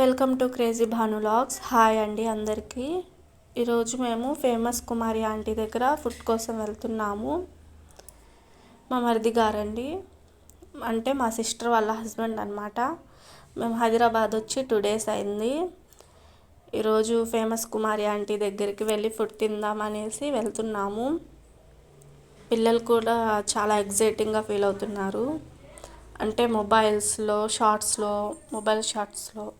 Welcome to crazy Bhanu vlogs. Hi అండి అందరికీ. ఈరోజు మేము ఫేమస్ కుమారి ఆంటీ దగ్గర ఫుడ్ కోసం వెళ్తున్నాము. మా మరిది గారండి. అంటే మా సిస్టర్ వాళ్ళ హస్బెండ్ అనమాట మేము హైదరాబాద్ వచ్చి టూ డేస్ అయింది. ఈరోజు ఫేమస్ కుమారి ఆంటీ దగ్గరికి వెళ్ళి ఫుడ్ తిందామనేసి వెళ్తున్నాము. పిల్లలు కూడా చాలా ఎగ్జైటింగ్గా ఫీల్ అవుతున్నారు. అంటే మొబైల్స్లో షార్ట్స్లో మొబైల్ షార్ట్స్లో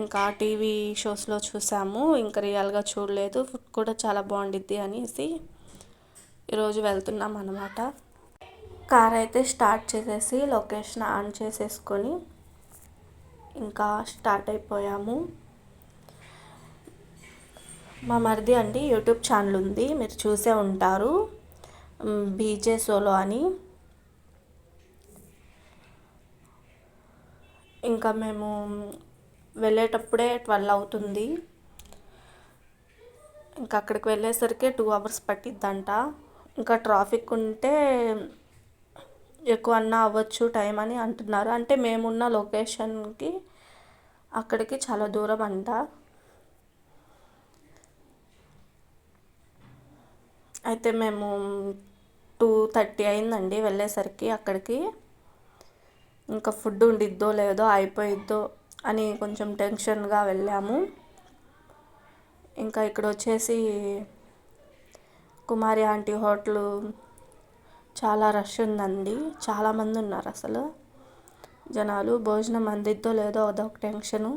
ఇంకా టీవీ షోస్లో చూసాము. ఇంకా రియల్గా చూడలేదు. ఫుడ్ కూడా చాలా బాగుండిద్ది అనేసి ఈరోజు వెళ్తున్నాం అనమాట కార్ అయితే స్టార్ట్ చేసేసి లొకేషన్ ఆన్ చేసేసుకొని ఇంకా స్టార్ట్ అయిపోయాము. మా మరిది అండి యూట్యూబ్ ఛానల్ ఉంది. మీరు చూసే ఉంటారు. బీజే సోలో అని. ఇంకా మేము వెళ్ళేటప్పుడే ట్వెల్వ్ అవుతుంది. ఇంకా అక్కడికి వెళ్ళేసరికి టూ అవర్స్ పట్టిద్దంట. ఇంకా ట్రాఫిక్ ఉంటే ఎక్కువ అన్నా అవ్వచ్చు టైం అని అంటున్నారు. అంటే మేమున్న లొకేషన్కి అక్కడికి చాలా దూరం అంట. అయితే మేము టూ థర్టీ అయిందండి వెళ్ళేసరికి అక్కడికి. ఇంకా ఫుడ్ ఉండిద్దో లేదో అయిపోయిద్దో అని కొంచెం టెన్షన్గా వెళ్ళాము. ఇంకా ఇక్కడ వచ్చేసి కుమారి ఆంటీ హోటల్ చాలా రష్ ఉందండి. చాలామంది ఉన్నారు అసలు. జనాలు భోజనం అందిద్దో లేదో అదొక టెన్షను.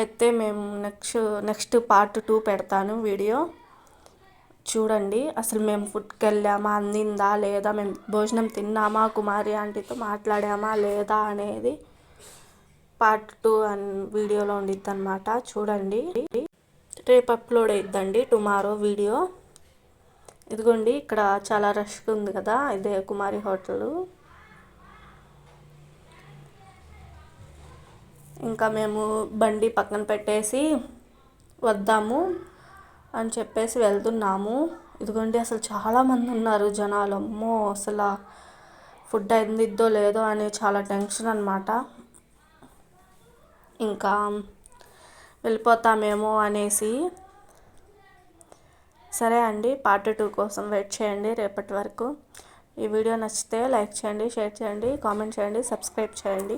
అయితే మేము నెక్స్ట్ నెక్స్ట్ పార్ట్ టూ పెడతాను వీడియో. చూడండి అసలు మేము ఫుడ్కి వెళ్ళామా అందిందా లేదా మేము భోజనం తిన్నామా కుమారి ఆంటీతో మాట్లాడామా లేదా అనేది పార్ట్ టూ అండ్ వీడియోలో ఉండిద్ది అనమాట చూడండి. రేపు అప్లోడ్ అయిద్దండి టుమారో వీడియో ఇదిగోండి ఇక్కడ చాలా రష్గా ఉంది కదా ఇదే కుమారి హోటల్ ఇంకా మేము బండి పక్కన పెట్టేసి వద్దాము అని చెప్పేసి వెళ్తున్నాము. ఇదిగోండి అసలు చాలామంది ఉన్నారు జనాలు. అమ్మో అసలు ఫుడ్ అందిద్దో లేదో అని చాలా టెన్షన్ అనమాట ఇంకా వెళ్ళిపోతామేమో అనేసి. సరే అండి పార్ట్ టూ కోసం వెయిట్ చేయండి రేపటి వరకు. ఈ వీడియో నచ్చితే లైక్ చేయండి షేర్ చేయండి కామెంట్ చేయండి సబ్స్క్రైబ్ చేయండి.